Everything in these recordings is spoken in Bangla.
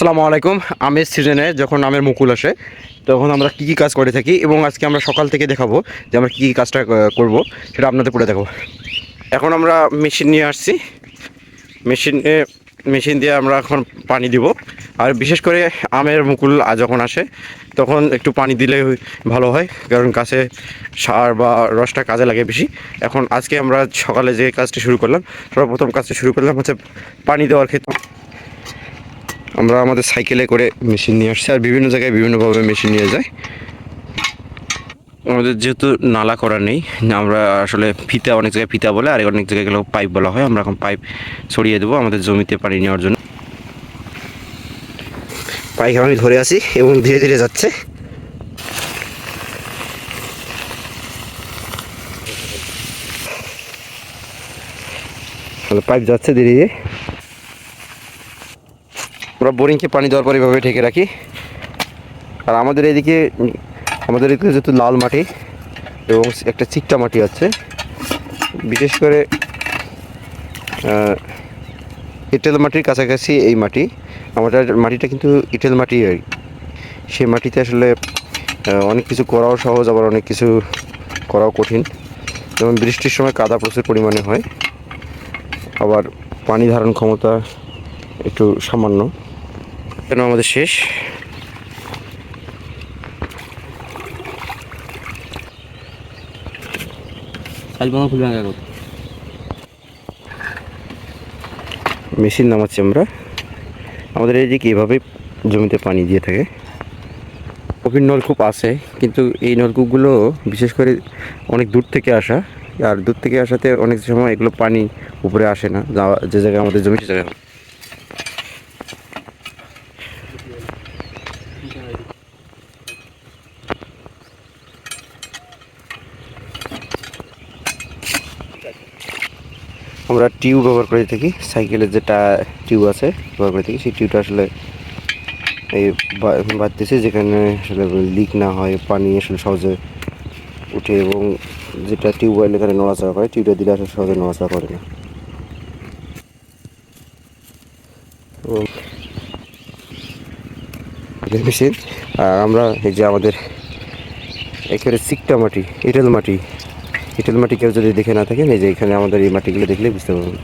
আসসালামু আলাইকুম। আমের সিজনে যখন আমের মুকুল আসে, তখন আমরা কী কী কাজ করে থাকি এবং আজকে আমরা সকাল থেকে দেখাবো যে আমরা কী কী কাজটা করব, সেটা আপনাদের করে দেখাবো। এখন আমরা মেশিন নিয়ে আসছি। মেশিনে মেশিন দিয়ে আমরা এখন পানি দিব। আর বিশেষ করে আমের মুকুল যখন আসে, তখন একটু পানি দিলে ভালো হয়, কারণ গাছে সার বা রসটা কাজে লাগে বেশি। এখন আজকে আমরা সকালে যে কাজটি শুরু করলাম, সর্বপ্রথম কাজটি শুরু করলাম হচ্ছে পানি দেওয়ার ক্ষেত্রে। আমরা আমাদের সাইকেলে করে মেশিন নিয়ে আসছি আর বিভিন্ন জায়গায় বিভিন্নভাবে মেশিন নিয়ে যায়। আমাদের যেহেতু নালা করা নেই আমরা আসলে ফিতা অনেক জায়গায় ফিতা বলে আর অনেক জায়গায় গেলেও পাইপ বলা হয়। আমরা এখন পাইপ ছড়িয়ে দেবো আমাদের জমিতে পানি নেওয়ার জন্য। পাইপ আমি ধরে আছি এবং ধীরে ধীরে যাচ্ছে। পাইপ যাচ্ছে ধীরে ধীরে। বোরিংকে পানি দেওয়ার পর এভাবে ঢেকে রাখি। আর আমাদের এদিকে আমাদের এদিকে যেহেতু লাল মাটি এবং একটা চিকটা মাটি আছে, বিশেষ করে এঁটেল মাটির কাছাকাছি এই মাটি, আমাদের মাটিটা কিন্তু এঁটেল মাটি আর। সেই মাটিতে আসলে অনেক কিছু করাও সহজ, আবার অনেক কিছু করাও কঠিন। যেমন বৃষ্টির সময় কাদা প্রচুর পরিমাণে হয়, আবার পানি ধারণ ক্ষমতা একটু সামান্য। কেন আমাদের শেষ। মেশিন নামাচ্ছি আমরা। আমাদের এইদিকে এভাবে জমিতে পানি দিয়ে থাকে। কপির নলকূপ আছে কিন্তু এই নলকূপগুলো বিশেষ করে অনেক দূর থেকে আসা আর দূর থেকে আসাতে অনেক সময় এগুলো পানি উপরে আসে না যে জায়গায় আমাদের জমি সে জায়গায় আমরা টিউব ব্যবহার করে থাকি। সাইকেলের যেটা টিউব আছে, ব্যবহার করে থাকি। সেই টিউবটা আসলে এই বা- বাঁধতেছে যেখানে আসলে লিক না হয়, পানি আসলে সহজে উঠে এবং যেটা টিউবওয়েল এখানে নড়াচড়া করে টিউবটা দিলে আসলে সহজে নড়াচড়া করে না। মেশিন আর আমরা এই যে আমাদের একেবারে চিকটা মাটি, এঁটেল মাটি এঁটেল মাটি কেউ যদি দেখে না থাকেন, এই যে এখানে আমাদের এই মাটিগুলো দেখলে বুঝতে পারবেন।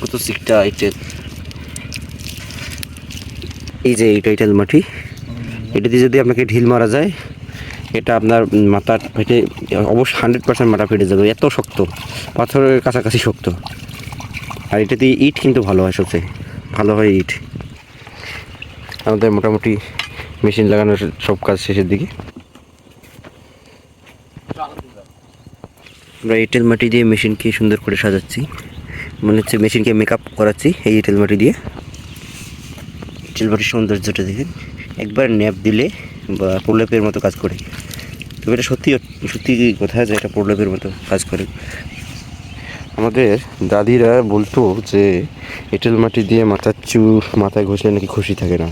কত চিকটা এঁটেল এই যে এইটা এঁটেল মাটি, এটা দিয়ে যদি আপনাকে ঢিল মারা যায়, এটা আপনার মাথা ফেটে অবশ্যই হান্ড্রেড পার্সেন্ট মাথা ফেটে যাবে, এত শক্ত, পাথরের কাছাকাছি শক্ত। আর এটা দিয়ে ইট কিন্তু ভালো হয় সবচেয়ে, ভালো হয় ইট। আমাদের মোটামুটি মেশিন লাগানোর সব কাজ শেষের দিকে। আমরা এঁটেল মাটি দিয়ে মেশিনকে সুন্দর করে সাজাচ্ছি। মনে হচ্ছে মেশিনকে মেকআপ করাচ্ছি এই এঁটেল মাটি দিয়ে। এঁটেল মাটির সৌন্দর্যটা দেখেন। একবার ন্যাপ দিলে বা প্রলেপের মতো কাজ করে। তবে এটা সত্যি সত্যি কথা যে এটা প্রলেপের মতো কাজ করে? আমাদের দাদিরা বলতো যে এঁটেল মাটি দিয়ে মাথার চু মাথায় ঘষলে নাকি খুশি থাকে না।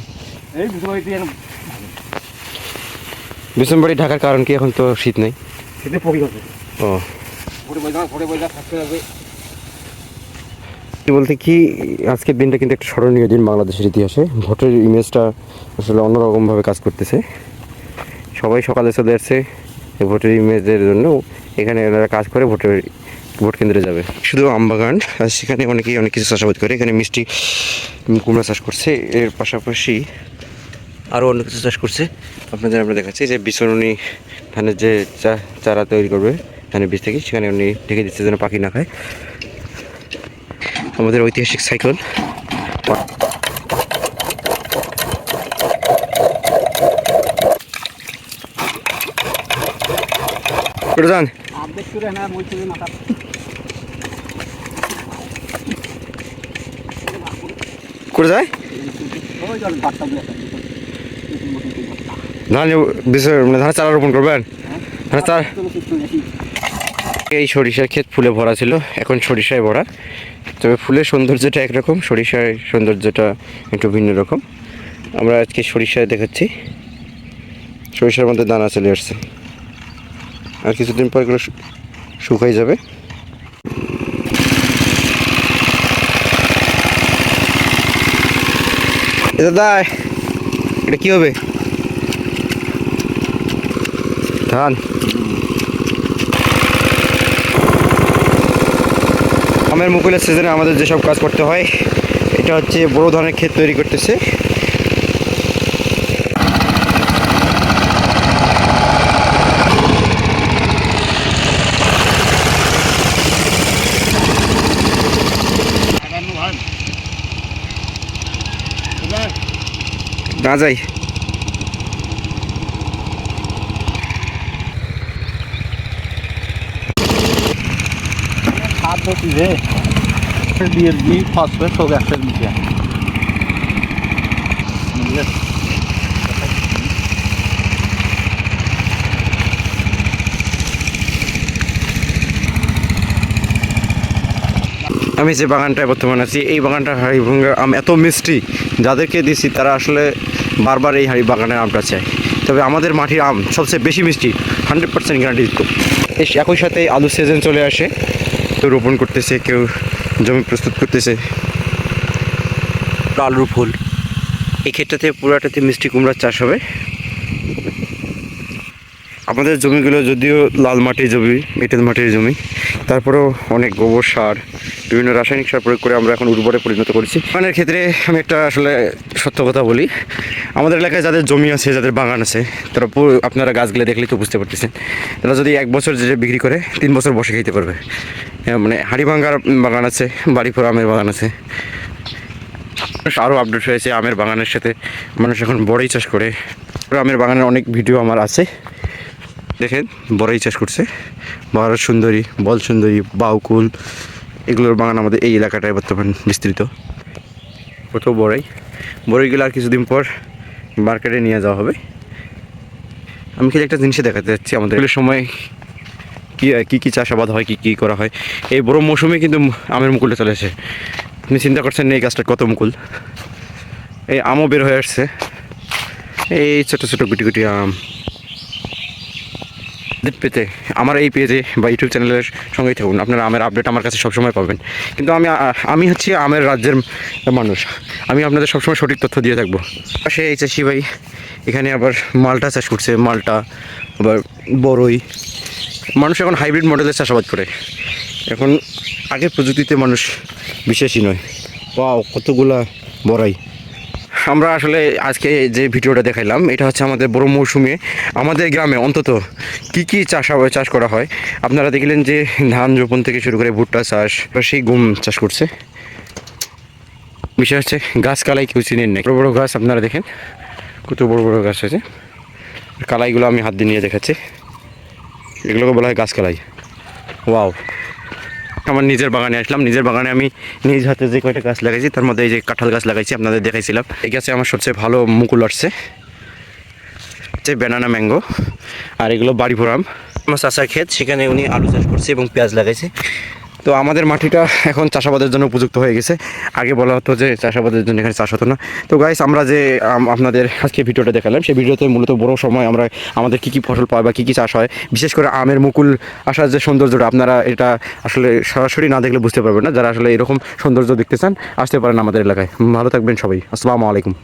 বিশ্বমবাড়ি ঢাকার কারণ কি? এখন তো শীত নেই। ও। বলতে, কি, আজকের দিনটা কিন্তু একটা স্মরণীয় দিন বাংলাদেশের ইতিহাসে। ভোটের ইমেজটা আসলে অন্যরকমভাবে কাজ করতেছে। সবাই সকালে চলে আসছে ভোটের ইমেজের জন্য। এখানে ওনারা কাজ করে ভোটের, ভোট কেন্দ্রে যাবে। শুধু আমবাগান, আর সেখানে অনেকেই অনেক কিছু চাষাবাদ করে। এখানে মিষ্টি, কুমড়া চাষ করছে। এর পাশাপাশি আরও অন্য কিছু চাষ করছে। আপনাদের আমরা দেখাচ্ছি যে বিচরণী ধানের যে চা- চারা তৈরি করবে। ধানের বীজ থেকে, সেখানে উনি ঢেকে দিচ্ছে যেন পাখি না খায়। আমাদের ঐতিহাসিক সাইকেল আপডেট করে যায় ধান মানে ধান চারা রোপণ করবেন? ধান চারা এই সরিষার ক্ষেত ফুলে ভরা ছিল, এখন সরিষায় ভরা। তবে ফুলের সৌন্দর্যটা একরকম, সরিষার সৌন্দর্যটা একটু ভিন্ন রকম। আমরা আজকে সরিষায় দেখাচ্ছি। সরিষার মধ্যে দানা চলে আসছে। আর কিছুদিন পর এগুলো শুকাই যাবে। দাদা, এটা কি হবে? ধান। আমের মুকুলের সিজনে আমাদের যেসব কাজ করতে হয়, এটা হচ্ছে বড় ধরনের ক্ষেত তৈরি করতেছে। না যাই। খাদ্য দিবে ডিএসবি ফসফেট সব একসাথে মিশে আমি যে বাগানটায় বর্তমানে আছি, এই বাগানটা হাড়িভাঙ্গা আম এত মিষ্টি, যাদেরকে দিছি তারা আসলে বারবার এই হাড়ি বাগানের আমটা চায়। তবে আমাদের মাটির আম সবচেয়ে বেশি মিষ্টি হান্ড্রেড পার্সেন্ট গ্যারান্টিযুক্ত এস, একই সাথে আলু সিজন চলে আসে। কেউ রোপণ করতেছে কেউ জমি প্রস্তুত করতেছে। আলুর ফুল। এই ক্ষেত্রতে পুরাটাতে মিষ্টি কুমড়ার চাষ হবে। আমাদের জমিগুলো যদিও লাল মাটির জমি এঁটেল মাটির জমি তারপরেও অনেক গোবর সার বিভিন্ন রাসায়নিক সার প্রয়োগ করে আমরা এখন উর্বরে পরিণত করেছি। বাগানের ক্ষেত্রে আমি একটা আসলে সত্য কথা বলি। আমাদের এলাকায় যাদের জমি আছে, যাদের বাগান আছে, তারা আপনারা গাছগুলো দেখলেই তো বুঝতে পারতেছেন। তারা যদি এক বছর যে বিক্রি করে, তিন বছর বসে খেতে পারবে। মানে হাড়িভাঙ্গার বাগান আছে বাড়িপুর আমের বাগান আছে। আরও আপডেট হয়েছে আমের বাগানের সাথে। মানুষ এখন বড়ই চাষ করে। আমের বাগানের অনেক ভিডিও আমার আছে। দেখেন, বড়াই চাষ করছে। বাহার সুন্দরী, বল সুন্দরী, বাউকুল এগুলোর বাগান আমাদের এই এলাকাটায় বর্তমান বিস্তৃত। কত বড়াই। বড়াইগুলো আর কিছুদিন পর মার্কেটে নিয়ে যাওয়া হবে। আমি খালি একটা জিনিসে দেখাতে যাচ্ছি, আমাদের সময় কী কী কী চাষাবাদ হয়, কী কী করা হয়। এই বড় মৌসুমে কিন্তু আমের মুকুলটা চলে আসে। আপনি চিন্তা করছেন এই গাছটা কত মুকুল? এই আমও বের হয়ে আসছে। এই ছোটো ছোটো গুটি গুটি আম। আপডেট পেতে আমার এই পেজে বা ইউটিউব চ্যানেলের সঙ্গেই থাকুন। আপনারা আমের আপডেট আমার কাছে সবসময় পাবেন। কিন্তু আমি আমি হচ্ছি আমের রাজ্যের মানুষ। আমি আপনাদের সবসময় সঠিক তথ্য দিয়ে থাকব। পাশে এই চাষি ভাই, এখানে আবার মালটা চাষ করছে, মালটা, আবার বড়ই মানুষ এখন হাইব্রিড মডেলের চাষাবাদ করে। এখন আগের প্রযুক্তিতে মানুষ বিশ্বাসী নয়। পাও কতগুলা বড়াই আমরা আসলে আজকে যে ভিডিওটা দেখাইলাম, এটা হচ্ছে আমাদের বড় মৌসুমে আমাদের গ্রামে অন্তত কি কি চাষ চাষ করা হয়? আপনারা দেখলেন যে ধান রোপণ থেকে শুরু করে ভুট্টা চাষ বা সেই গম চাষ করছে। বিষয় হচ্ছে গাছ কালাই কেউ চিনেন না বড় বড় গাছ আপনারা দেখেন, কত বড় বড় গাছ আছে কালাইগুলো আমি হাত দিয়ে নিয়ে দেখাচ্ছি। এগুলোকে বলা হয় গাছ কালাই। ওয়াও। আমার নিজের বাগানে আসলাম। নিজের বাগানে আমি নিজ হাতে যে কয়টা গাছ লাগাইছি, তার মধ্যে এই যে কাঁঠাল গাছ লাগাইছি, আপনাদের দেখাইছিলাম। এই গাছে আমার সবচেয়ে ভালো মুকুল আসছে। যে ব্যানানা ম্যাঙ্গো আর এগুলো বাড়ি ভরাম আমার চাষার ক্ষেত, সেখানে উনি আলু চাষ করছে এবং পেঁয়াজ লাগাইছে। তো আমাদের মাটিটা এখন চাষাবাদের জন্য উপযুক্ত হয়ে গেছে। আগে বলা হতো যে চাষাবাদের জন্য এখানে চাষ হতো না। তো গাইস আমরা যে আপনাদের আজকে ভিডিওটা দেখালাম, সেই ভিডিওতে মূলত বড় সময় আমরা আমাদের কী কী ফসল পাই বা কী কী চাষ হয়, বিশেষ করে আমের মুকুল আসার যে সৌন্দর্যটা, আপনারা এটা আসলে সরাসরি না দেখলে বুঝতে পারবেন না। যারা আসলে এরকম সৌন্দর্য দেখতে চান, আসতে পারেন আমাদের এলাকায়। ভালো থাকবেন সবাই। আসসালামু আলাইকুম।